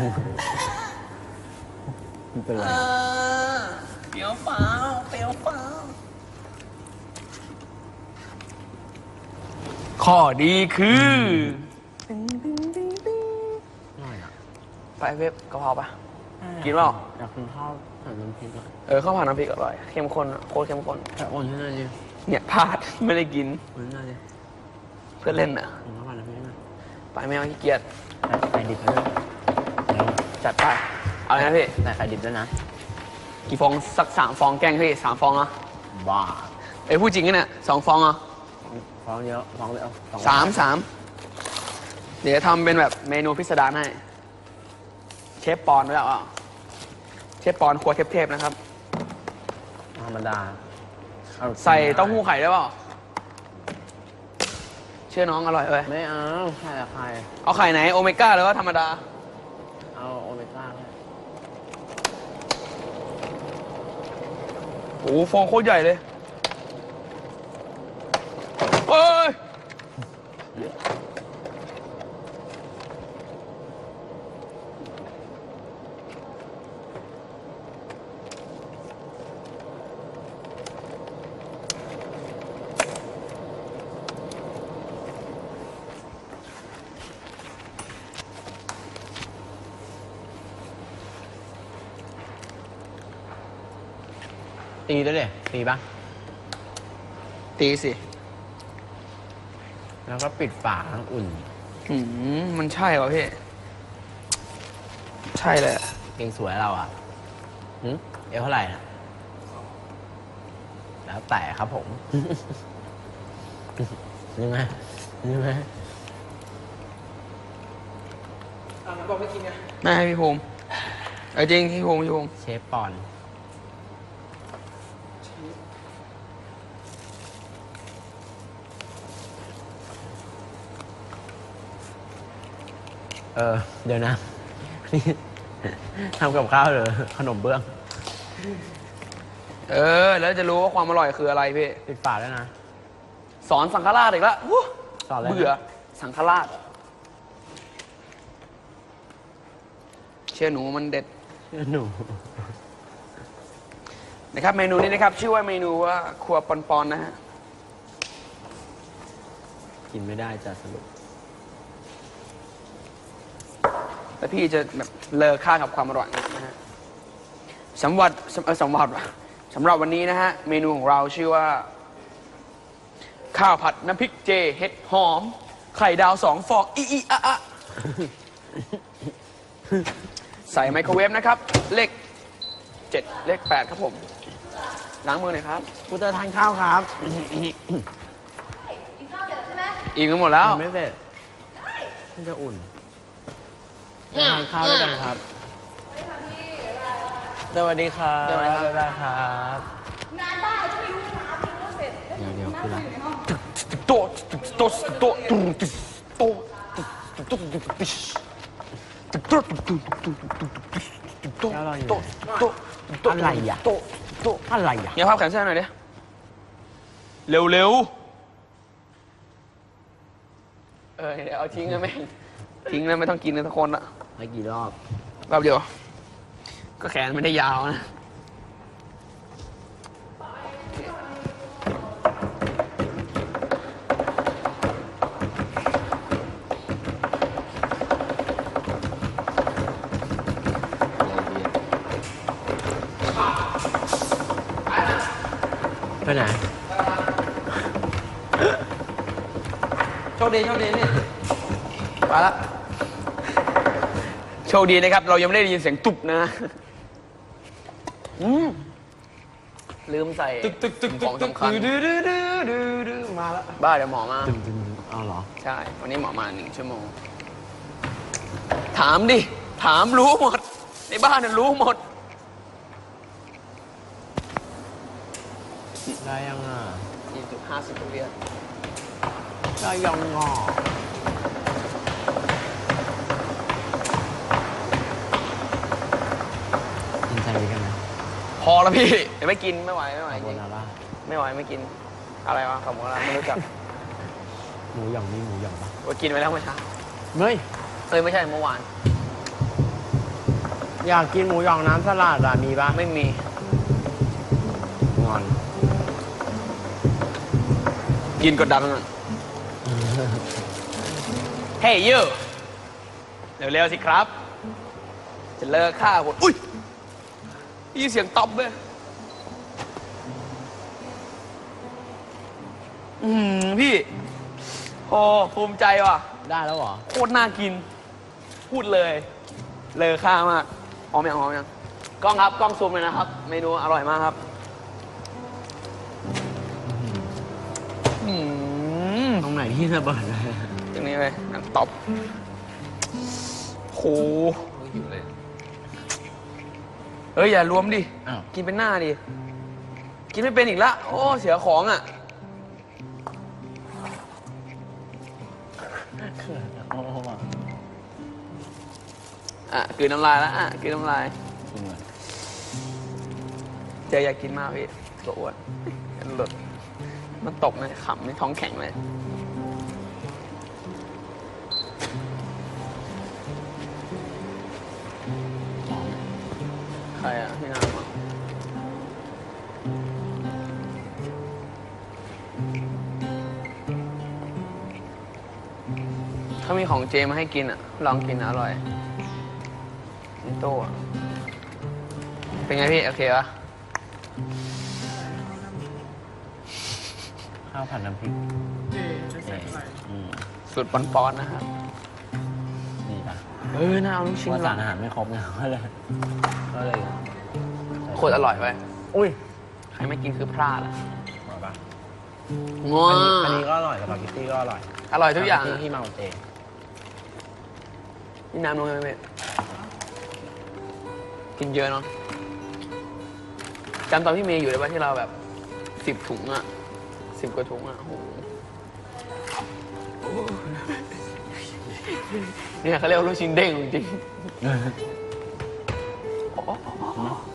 ไม่เป็นไรเปรี้ยวเปล่าเปรี้ยวเปล่าข้อดีคืออร่อยอะไปเว็บกะเพราปะกินเปล่าอยากกินข้าวใส่น้ำพริกอะเออข้าวผัดน้ำพริกอร่อยเข้มข้นอะโคตรเข้มข้นแต่โอนให้หน่อยดิเนี่ยพลาดไม่ได้กินโอนให้หน่อยดิเพื่อนเล่นอะโอนข้าวผัดน้ำพริกหน่อยไปไม่เอาขี้เกียจใส่ไข่ดิบด้วยเดี๋ยว จัดไปเอาเลยนะพี่ใส่ไข่ดิบด้วยนะ กี่ฟองสักสามฟองแกล้งพี่สามฟองเนาะบ้าเอ้ยพูดจริงกันเนี่ยสองฟองเหรอฟองเยอะฟองเดียวฟองสามสามเดี๋ยวทำเป็นแบบเมนูพิสดารให้ เชฟปอนด้วยอะเชฟปอนครัวเทพๆนะครับ ธรรมดาอาใส่เต้าหู้ไข่ได้เปล่าเชื่อน้องอร่อยเว้ยไม่เอาใส่แต่ไข่เอาไข่ไหนโอเมก้าหรือว่าธรรมดาเอาโอเมก้าด้วย โอ้ฟองโคตรใหญ่เลยเฮ้ย ตีด้วยดิตีปะตีสิ แล้วก็ปิดฝาอุ่นหืมมันใช่เหรอพี่ ใช่เลยอะเก่งสวยเราอะหึเอวเท่าไหร่นะแล้วแต่ครับผม นี่ไหมนี่ไหมบอกไม่กินไงไม่ให้พี่ภูมิเอาจริงพี่ภูมิพี่ภูมิเชฟปอน เออ เดี๋ยวนะ นี่ทำกับข้าวหรือขนมเบื้อง เออ แล้วจะรู้ว่าความอร่อยคืออะไรพี่ปิดฝาแล้วยนะ สอนสังฆราชอีกแล้วอู้สอนอะไรนะ เบื่อสังฆราชเชื่อหนูมันเด็ด หนู นะครับเมนูนี้นะครับ ชื่อว่าเมนูว่าครัวปอนปอนนะฮะ กินไม่ได้จะสรุป แต่พี่จะแบบเลอค่ากับความอร่อยนะฮะสำหรับสำเอ่อสำหรับสำหรับวันนี้นะฮะ เมนูของเราชื่อว่า ข้าวผัดน้ำพริกเจ เห็ดหอม ไข่ดาวสองฟองอีอีอะอะใส่ไมโครเวฟนะครับ เลขเจ็ดเลขแปดครับผม ล้างมือหน่อยครับ กูจะทานข้าวครับอิ่มกันหมดแล้วยังไม่เสร็จมันจะอุ่น มาทานข้าวด้วยกันครับ สวัสดีครับสวัสดีครับงานบ้านจะไม่รู้น้ำไม่รู้เสร็จเดี๋ยวเดี๋ยวคืออะไรโตโตโตโตโตโตอะไรอะโตโตอะไรอะเนี่ยภาพแขนเส้นหน่อยดิเร็วเร็วเออเอาทิ้งนะแม่ทิ้งนะไม่ต้องกินนะทุกคนอะ ไปกี่รอบรอบเดียว ก็แขนไม่ได้ยาวนะ ไปไหน โชคดีโชคดีนี่ ไปละ โชคดีนะครับ เรายังไม่ได้ยินเสียงตุบนะอืมลืมใส่ตึกตึกตึกตึขกองตึกสำคัญดื้อดื้อดื้อดื้อดื้อมาแล้วบ้าเดี๋ยวหมอมาตึงตึงเอาเหรอ ใช่ วันนี้หมอมาหนึ่งชั่วโมง ถามดิ ถามรู้หมด ในบ้านน่ะรู้หมด ได้ยังอะ ยี่สิบห้าสิบเรียนได้ยังอ่ พอแล้วพี่เดี๋ยวไม่กินไม่ไหวไม่ไหวขอบจคุริณงนะล่ะไม่ไหวไม่กิน อะไรวะขอบคุณอะไรไม่รู้จักหมูหยองนี่หมูหยองปะว่ากินไปแล้วเมื่อเช้าเฮ้ยเอ้ยไม่ใช่เมื่อวาน อยากกินหมูหยองน้ำสลัดอะมีปะไม่มีงอน กินกดดันมันก่อนเฮ้ยยูเร็วๆสิครับ จะเลิกฆ่าคนอุ้ยได้ ยินเสียงตอบเลยอืมพี่ โอ้ภูมิใจว่ะ ได้แล้วเหรอ โคตรน่ากิน พูดเลย เลอค่ามากหอมยังหอมยังกล้องครับกล้องซูมเลยนะครับ เมนูอร่อยมากครับอืมตรงไหนที่ระเบิดเลยตรงนี้เลยหนังตบโหอยู่เลย เอ้ยอย่ารวมดิ อ้าว กินเป็นหน้าดิ กินไม่เป็นอีกละ โอ้ เสียของอะโอ้โหอะกลืนน้ำลายแล้วอะกลืนน้ำลายจริงเหรอเจอยากกินมากพี่ตัวอ้วนมันหลุดมันตกเลยขำในท้องแข็งเลย ใครอะพี่นามอะถ้ามีของเจมาให้กินอะ ลองกินนะอร่อยนิโต้อะ เป็นไงพี่ โอเคปะข้าวผัดน้ำพริกเอ๊ะอืม สุดปอนๆนะครับดีปะ เออน่าเอาลูกชิ้นว่าหรสาอรอาหารไม่ครบไงก็เลยก็เลยโคตรอร่อยไปอุ้ยใครไม่กินคือพลาดอะอร่อยปะง้ออันนี้อันนี้ก็อร่อยสปาเกตตี้ก็อร่อยอร่อยทุกอย่างสปเตอะตี้ที่เมาเจนี่น้ำนมไหมเมกินเยอะเนาะจำตอนพี่เมย์อยู่เลยว่าที่เราแบบสิบถุงอะสิบกว่าถุงอะโอ้โห เนี่ยเขาเรียกว่าลูกชิ้นเด้งจริง